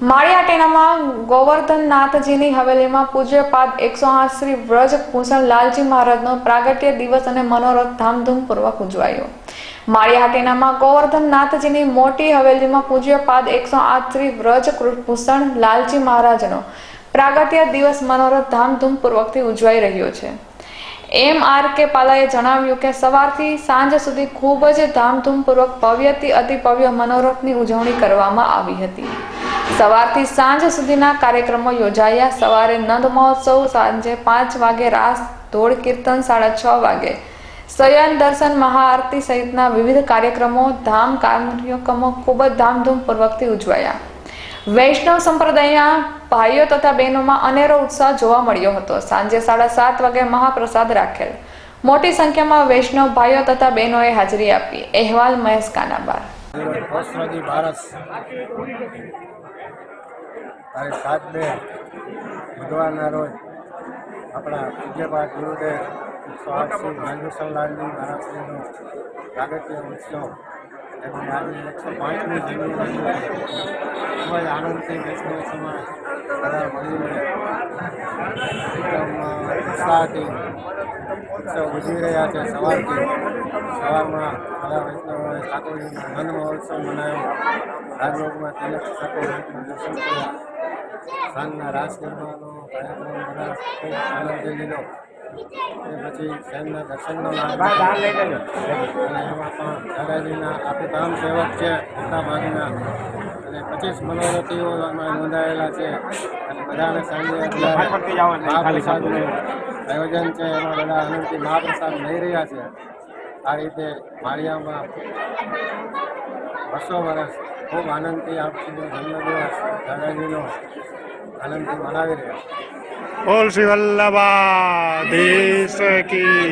માળિયાટેનામાં ગોવર્ધનનાથજીની હવેલીમાં પૂજ્યપાદ એકસો આઠ શ્રી વ્રજ ભૂષણ લાલજી મહારાજનો પ્રાગટ્ય દિવસ અને મનોરથ ધામધૂમપૂર્વક ઉજવાયો. માળિયાટેનામાં ગોવર્ધનનાથજીની મોટી હવેલીમાં પૂજ્યપાદ એકસો આઠ શ્રી વ્રજ ભૂષણ લાલજી મહારાજનો પ્રાગટ્ય દિવસ મનોરથ ધામધૂમપૂર્વકથી ઉજવાઈ રહ્યો છે. એમ આર કે પાલાએ જણાવ્યું કે સવારથી સાંજ સુધી ખૂબ જ ધામધૂમપૂર્વક ભવ્યથી અતિ ભવ્ય મનોરથની ઉજવણી કરવામાં આવી હતી. સવારથી સાંજ સુધીના કાર્યક્રમો યોજાયા. સવારે નંદ મહોત્સવ, સાંજે પાંચ વાગે રાસ, ધોળ કીર્તન સાડા છ વાગે. સયન દર્શન મહાઆરતી સહિતના વિવિધ કાર્યક્રમો, ધામ કાર્યક્રમો ખૂબ જ ધામધૂમપૂર્વકથી ઉજવાયા. વૈષ્ણવ સંપ્રદાયના ભાઈઓ તથા બહેનોમાં અનેરો ઉત્સાહ જોવા મળ્યો હતો. સાંજે સાડા સાત વાગે મહાપ્રસાદ રાખેલ. મોટી સંખ્યામાં વૈષ્ણવ ભાઈઓ તથા બહેનોએ હાજરી આપી. અહેવાલ મહેશ કાનાબાર. ઓસ્ટ્રેલી ભારત તારીખ સાત બે બુધવારના રોજ આપણા પૂજ્યપાઠ ગુરુદેવ એકસો આઠસી રાજેશ્વરલાલજી મહારાજનો પ્રાગટ્ય ઉત્સવ. એમાં આજે એકસો પાંચમી જન્મદિવસ ખૂબ જ આનંદથી વૈષ્ણવ સમાજ બધા મળીને એકદમ ઉત્સાહથી ઉત્સવ ઉજવી રહ્યા છે. સવારથી સવારમાં બધા વૈષ્ણવોએ ઠાકોરજીના આનંદ મહોત્સવ મનાવ્યો રાજયોગમાં તિલક ઠાકોરજીનું દર્શન કર્યા સાંજના રાસ ગરબાનો કાર્યક્રમ બધા ખૂબ આનંદથી લીધો એ પછી સાંજના દર્શનનો લાભ અને એમાં પણ દાદાજીના આપણું કામ સેવક છે મોટા ભાગના. અને પચીસ મનોરથીઓ આમાં નોંધાયેલા છે. અને બધાને સાંજે મહાપ્રસાદનું આયોજન છે. એમાં બધા આનંદથી મહાપ્રસાદ લઈ રહ્યા છે. આ રીતે માળિયામાં વર્ષો વર્ષ ખૂબ આનંદથી આપનો જન્મદિવસ દાદાજીનો આનંદથી મનાવી રહ્યા છે બોલ શ્રી વલ્લભાધીશ કી